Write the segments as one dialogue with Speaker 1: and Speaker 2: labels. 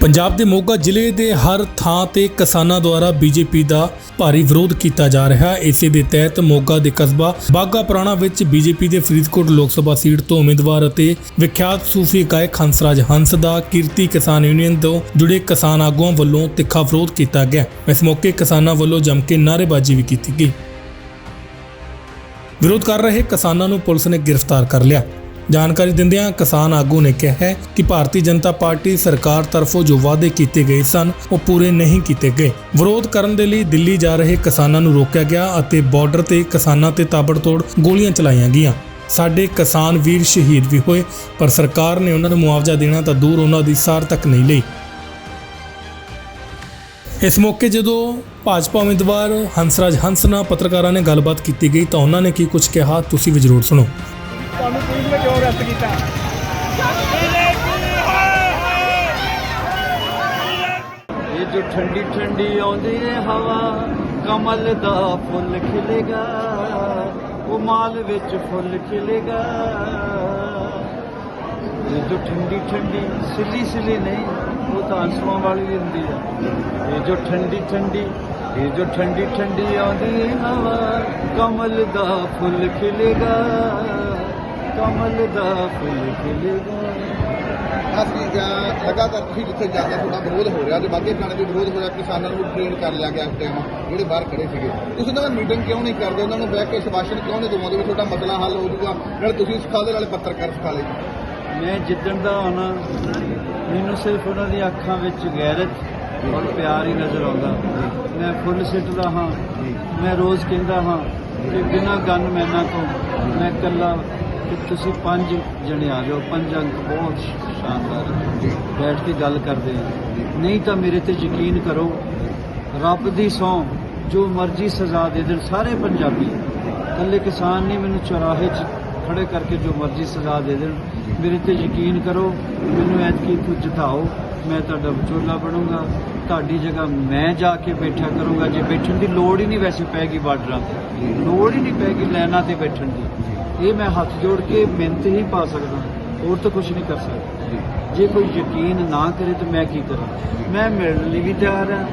Speaker 1: ਪੰਜਾਬ ਦੇ ਮੋਗਾ ਜ਼ਿਲ੍ਹੇ ਦੇ ਹਰ ਥਾਂ ਤੇ ਕਿਸਾਨਾਂ ਦੁਆਰਾ ਬੀਜੇਪੀ ਦਾ ਭਾਰੀ ਵਿਰੋਧ ਕੀਤਾ ਜਾ ਰਿਹਾ ਹੈ। ਇਸੇ ਦੇ ਤਹਿਤ ਮੋਗਾ ਦੇ ਕਸਬਾ ਬਾਗਾ ਪੁਰਾਣਾ ਵਿੱਚ ਬੀਜੇਪੀ ਦੇ ਫਰੀਦਕੋਟ ਲੋਕ ਸਭਾ ਸੀਟ ਤੋਂ ਉਮੀਦਵਾਰ ਅਤੇ ਵਿਖਿਆਤ ਸੂਫੀ ਗਾਇਕ ਹੰਸਰਾਜ ਹੰਸ ਦਾ ਕੀਰਤੀ ਕਿਸਾਨ ਯੂਨੀਅਨ ਤੋਂ ਜੁੜੇ ਕਿਸਾਨ ਆਗੂਆਂ ਵੱਲੋਂ ਤਿੱਖਾ ਵਿਰੋਧ ਕੀਤਾ ਗਿਆ। ਇਸ ਮੌਕੇ ਕਿਸਾਨਾਂ ਵੱਲੋਂ ਜੰਮ ਕੇ ਨਾਅਰੇਬਾਜ਼ੀ ਵੀ ਕੀਤੀ ਗਈ। ਵਿਰੋਧ ਕਰ ਰਹੇ ਕਿਸਾਨਾਂ ਨੂੰ ਪੁਲਿਸ ਨੇ ਗ੍ਰਿਫਤਾਰ ਕਰ ਲਿਆ। ਜਾਣਕਾਰੀ ਦਿੰਦਿਆਂ ਕਿਸਾਨ ਆਗੂ ਨੇ ਕਿਹਾ ਹੈ ਕਿ ਭਾਰਤੀ ਜਨਤਾ ਪਾਰਟੀ ਸਰਕਾਰ ਤਰਫੋਂ ਜੋ ਵਾਅਦੇ ਕੀਤੇ ਗਏ ਸਨ, ਉਹ ਪੂਰੇ ਨਹੀਂ ਕੀਤੇ ਗਏ। ਵਿਰੋਧ ਕਰਨ ਦੇ ਲਈ ਦਿੱਲੀ ਜਾ ਰਹੇ ਕਿਸਾਨਾਂ ਨੂੰ ਰੋਕਿਆ ਗਿਆ ਅਤੇ ਬਾਰਡਰ ਤੇ ਕਿਸਾਨਾਂ ਤੇ ਤਾਬੜਤੋੜ ਗੋਲੀਆਂ ਚਲਾਈਆਂ ਗਈਆਂ। ਸਾਡੇ ਕਿਸਾਨ ਵੀਰ ਸ਼ਹੀਦ ਵੀ ਹੋਏ, ਪਰ ਸਰਕਾਰ ਨੇ ਉਹਨਾਂ ਨੂੰ ਮੁਆਵਜ਼ਾ ਦੇਣਾ ਤਾਂ ਦੂਰ ਉਹਨਾਂ ਦੀ ਸਾਰ ਤੱਕ ਨਹੀਂ ਲਈ। ਇਸ ਮੌਕੇ ਜਦੋਂ ਭਾਜਪਾ ਉਮੀਦਵਾਰ ਹੰਸਰਾਜ ਹੰਸ ਨਾਲ ਪੱਤਰਕਾਰਾਂ ਨੇ ਗੱਲਬਾਤ ਕੀਤੀ ਗਈ ਤਾਂ ਉਹਨਾਂ ਨੇ ਕੀ ਕੁਝ ਕਿਹਾ, ਤੁਸੀਂ ਵੀ ਜ਼ਰੂਰ ਸੁਣੋ।
Speaker 2: ਤੁਹਾਨੂੰ ਕੀਤਾ।
Speaker 3: ਇਹ ਜੋ ਠੰਡੀ ਠੰਡੀ ਆਉਂਦੀ ਏ ਹਵਾ, ਕਮਲ ਦਾ ਫੁੱਲ ਖਿਲੇਗਾ, ਉਹ ਮਾਲ ਵਿੱਚ ਫੁੱਲ ਖਿਲੇਗਾ। ਇਹ ਜੋ ਠੰਡੀ ਠੰਡੀ, ਸਿੱਲੀ ਸਿੱਲੀ ਨਹੀਂ, ਉਹ ਤਾਂ ਆਂਸੂਆਂ ਵਾਲੀ ਹੁੰਦੀ ਹੈ ਇਹ ਜੋ ਠੰਡੀ ਠੰਡੀ, ਇਹ ਜੋ ਠੰਡੀ ਠੰਡੀ ਆਉਂਦੀ ਹਵਾ, ਕਮਲ ਦਾ ਫੁੱਲ ਖਿਲੇਗਾ। ਕਮਲ ਦਾ ਫੁੱਲ ਖਿਲੇਗਾ
Speaker 4: ਅਸੀਂ ਲਗਾਤਾਰ ਤੁਸੀਂ ਜਿੱਥੇ ਜਾਂਦੇ ਤੁਹਾਡਾ ਵਿਰੋਧ ਹੋ ਰਿਹਾ ਤੇ ਬਾਕੀ ਥਾਣੇ ਵੀ ਵਿਰੋਧ ਹੋ ਰਿਹਾ ਕਿਸਾਨਾਂ ਨੂੰ ਟ੍ਰੇਨ ਕਰ ਲਿਆ ਗਿਆ ਟਾਈਮ ਜਿਹੜੇ ਬਾਹਰ ਖੜੇ ਸੀਗੇ। ਤੁਸੀਂ ਉਹਨਾਂ ਨਾਲ ਮੀਟਿੰਗ ਕਿਉਂ ਨਹੀਂ ਕਰਦੇ? ਉਹਨਾਂ ਨੂੰ ਬਹਿ ਕੇ ਸ਼ਵਾਸ਼ਨ ਕਿਉਂ ਨਹੀਂ ਦਵਾਉਂਦੇ ਵੀ ਤੁਹਾਡਾ ਮਸਲਾ ਹੱਲ ਹੋ ਜਾਊਗਾ? ਨਾਲ ਤੁਸੀਂ ਸਿਖਾ ਦੇ ਨਾਲੇ ਪੱਤਰਕਾਰ ਸਿਖਾ ਲੇ
Speaker 3: ਮੈਂ ਜਿੱਦਣ ਦਾ ਆਉਣਾ ਮੈਨੂੰ ਸਿਰਫ ਉਹਨਾਂ ਦੀਆਂ ਅੱਖਾਂ ਵਿੱਚ ਗੈਰਤ ਔਰ ਪਿਆਰ ਹੀ ਨਜ਼ਰ ਆਉਂਦਾ। ਮੈਂ ਫੁੱਲ ਸਿੱਟਦਾ ਹਾਂ ਮੈਂ ਰੋਜ਼ ਕਹਿੰਦਾ ਹਾਂ ਕਿ ਬਿਨਾਂ ਗਨ ਮੈਨਾਂ ਤੋਂ ਮੈਂ ਇਕੱਲਾ ਕਿ ਤੁਸੀਂ ਪੰਜ ਜਣੇ ਆ ਜਾਓ, ਪੰਜ ਅੰਕ ਬਹੁਤ ਸ਼ਾਨਦਾਰ ਹੈ। ਬੈਠ ਕੇ ਗੱਲ ਕਰਦੇ ਹਾਂ। ਨਹੀਂ ਤਾਂ ਮੇਰੇ ਤੇ ਯਕੀਨ ਕਰੋ, ਰੱਬ ਦੀ ਸੌ, ਜੋ ਮਰਜ਼ੀ ਸਜ਼ਾ ਦੇ ਦੇਣ, ਸਾਰੇ ਪੰਜਾਬੀ। ਇਕੱਲੇ ਕਿਸਾਨ ਨਹੀਂ, ਮੈਨੂੰ ਚੌਰਾਹੇ 'ਚ ਖੜੇ ਕਰਕੇ ਜੋ ਮਰਜ਼ੀ ਸਜ਼ਾ ਦੇ ਦੇਣ, ਮੇਰੇ ਤੇ ਯਕੀਨ ਕਰੋ, ਮੈਨੂੰ ਐਤਕੀ ਤੂੰ ਜਿਤਾਓ, ਮੈਂ ਤੁਹਾਡਾ ਵਿਚੋਲਾ ਬਣੂੰਗਾ। ਤੁਹਾਡੀ ਜਗ੍ਹਾ ਮੈਂ ਜਾ ਕੇ ਬੈਠਾ ਕਰੂੰਗਾ। ਜੇ ਬੈਠਣ ਦੀ ਲੋੜ ਹੀ ਨਹੀਂ ਵੈਸੇ ਪੈਗੀ ਬਾਰਡਰਾਂ ਤੇ। ਲੋੜ ਹੀ ਨਹੀਂ ਪੈਗੀ ਲੈਣਾ ਤੇ ਬੈਠਣ ਦੀ। ਇਹ ਮੈਂ ਹੱਥ ਜੋੜ ਕੇ ਮਿਹਨਤ ਹੀ ਪਾ ਸਕਦਾ ਹੋਰ ਤਾਂ ਕੁਝ ਨਹੀਂ ਕਰ ਸਕਦਾ। ਜੇ। ਕੋਈ ਯਕੀਨ ਨਾ ਕਰੇ ਤਾਂ ਮੈਂ ਕੀ ਕਰਾਂ? ਮੈਂ ਮਿਲਣ ਲਈ ਵੀ ਤਿਆਰ ਹਾਂ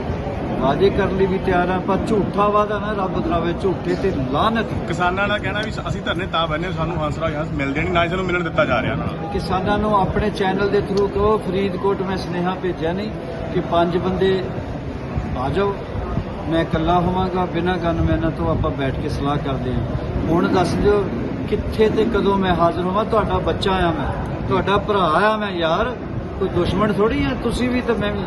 Speaker 3: ਵਾਅਦੇ ਕਰਨ ਲਈ ਵੀ ਤਿਆਰ ਹਾਂ ਪਰ ਝੂਠਾ ਵਾਅਦਾ ਨਾ ਰੱਬ ਕਰਾਵੇ ਝੂਠੇ ਤੇ ਲਾਨਤ
Speaker 5: ਕਿਸਾਨਾਂ ਦਾ ਕਹਿਣਾ ਵੀ ਅਸੀਂ ਧਰਨੇ ਤਾਂ ਬੰਨੇ ਸਾਨੂੰ ਹੰਸਰਾਜ ਹੰਸ ਮਿਲਦੇ ਨਹੀਂ ਨਾ ਸਾਨੂੰ ਮਿਲਣ ਦਿੱਤਾ ਜਾ ਰਿਹਾ ਨਾ।
Speaker 3: ਕਿਸਾਨਾਂ ਨੂੰ ਆਪਣੇ ਚੈਨਲ ਦੇ ਥਰੂ ਕਹੋ ਫਰੀਦਕੋਟ ਮੈਂ ਸੁਨੇਹਾ ਭੇਜਿਆ ਨਹੀਂ ਕਿ ਪੰਜ ਬੰਦੇ ਆ ਜਾਓ। ਮੈਂ ਇਕੱਲਾ ਹੋਵਾਂਗਾ ਬਿਨਾਂ ਗਨਮੈਨਾਂ ਤੋਂ ਆਪਾਂ ਬੈਠ ਕੇ ਸਲਾਹ ਕਰਦੇ ਹਾਂ। ਹੁਣ ਦੱਸ ਦਿਓ ਕਿੱਥੇ ਤੇ ਕਦੋਂ ਮੈਂ ਹਾਜ਼ਰ ਹੋਵਾਂ? ਤੁਹਾਡਾ ਬੱਚਾ ਆ ਮੈਂ। ਤੁਹਾਡਾ ਭਰਾ ਆ ਮੈਂ ਯਾਰ। ਕੋਈ ਦੁਸ਼ਮਣ ਥੋੜੀ ਆ? ਤੁਸੀਂ ਵੀ ਤਾਂ ਮੈਂ ਵੀ।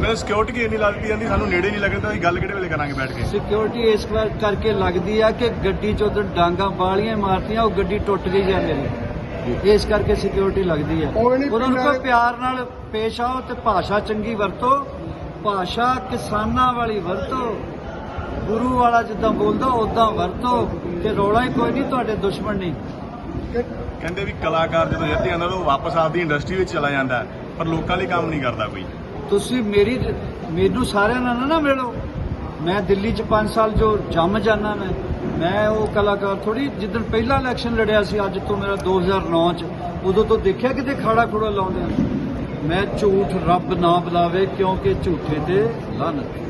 Speaker 5: ਮੈਨੂੰ ਸਿਕਿਉਰਿਟੀ ਇੰਨੀ ਲੱਗਦੀ ਜਾਂਦੀ ਸਾਨੂੰ ਨੇੜੇ ਨਹੀਂ ਲੱਗਦਾ। ਅਸੀਂ ਗੱਲ ਕਿਹੜੇ ਵੇਲੇ ਕਰਾਂਗੇ ਬੈਠ ਕੇ?
Speaker 3: ਸਿਕਿਉਰਿਟੀ ਇਸ ਵਾਰ ਕਰਕੇ ਲੱਗਦੀ ਆ ਕਿ ਗੱਡੀ ਚ ਉਧਰ ਡਾਂਗਾ ਬਾਲੀਆਂ ਮਾਰਤੀਆਂ ਉਹ ਗੱਡੀ ਟੁੱਟ ਗਈ ਜਾਂ ਮੇਰੀ ਇਸ ਕਰਕੇ ਸਿਕਿਉਰਿਟੀ ਲੱਗਦੀ ਆ। ਉਹਨਾਂ ਨੂੰ ਕੋਈ ਪਿਆਰ ਨਾਲ ਪੇਸ਼ ਆਓ ਤੇ ਭਾਸ਼ਾ ਚੰਗੀ ਵਰਤੋ। ਭਾਸ਼ਾ ਕਿਸਾਨਾਂ ਵਾਲੀ ਵਰਤੋ। ਗੁਰੂ ਵਾਲਾ ਜਿੱਦਾਂ ਬੋਲਦਾ ਉਦਾਂ ਵਰਤੋ ਤੇ ਰੌਲਾ ਹੀ ਕੋਈ ਨਹੀਂ ਤੁਹਾਡੇ ਦੁਸ਼ਮਣ ਨਹੀਂ।
Speaker 5: ਕਹਿੰਦੇ ਵੀ ਕਲਾਕਾਰ ਜਦੋਂ ਜਿੱਤ ਤਾਂ ਉਹ ਵਾਪਸ ਆਪਦੀ ਇੰਡਸਟਰੀ ਵਿੱਚ ਚਲਾ ਜਾਂਦਾ ਪਰ ਲੋਕਾਂ ਲਈ ਕੰਮ ਨਹੀਂ ਕਰਦਾ ਕੋਈ।
Speaker 3: ਤੁਸੀਂ ਮੇਰੀ ਮੈਨੂੰ ਸਾਰਿਆਂ ਨਾਲ ਨਾ ਨਾ ਮਿਲੋ। ਮੈਂ ਦਿੱਲੀ 'ਚ 5 ਸਾਲ ਜੋ ਜੰਮ ਜਾਣਾ ਮੈਂ ਮੈਂ ਉਹ ਕਲਾਕਾਰ ਥੋੜੀ ਜਿੱਦਣ ਪਹਿਲਾ ਇਲੈਕਸ਼ਨ ਲੜਿਆ ਸੀ ਅੱਜ ਤੋਂ ਮੇਰਾ 2009 'ਚ ਉਦੋਂ ਤੋਂ ਦੇਖਿਆ ਕਿਤੇ ਖਾੜਾ ਖੂੜਾ ਲਾਉਂਦੇ ਆ। ਮੈਂ ਝੂਠ ਰੱਬ ਨਾ ਬੁਲਾਵੇ ਕਿਉਂਕਿ ਝੂਠੇ ਤੇ ਲਾਨਤ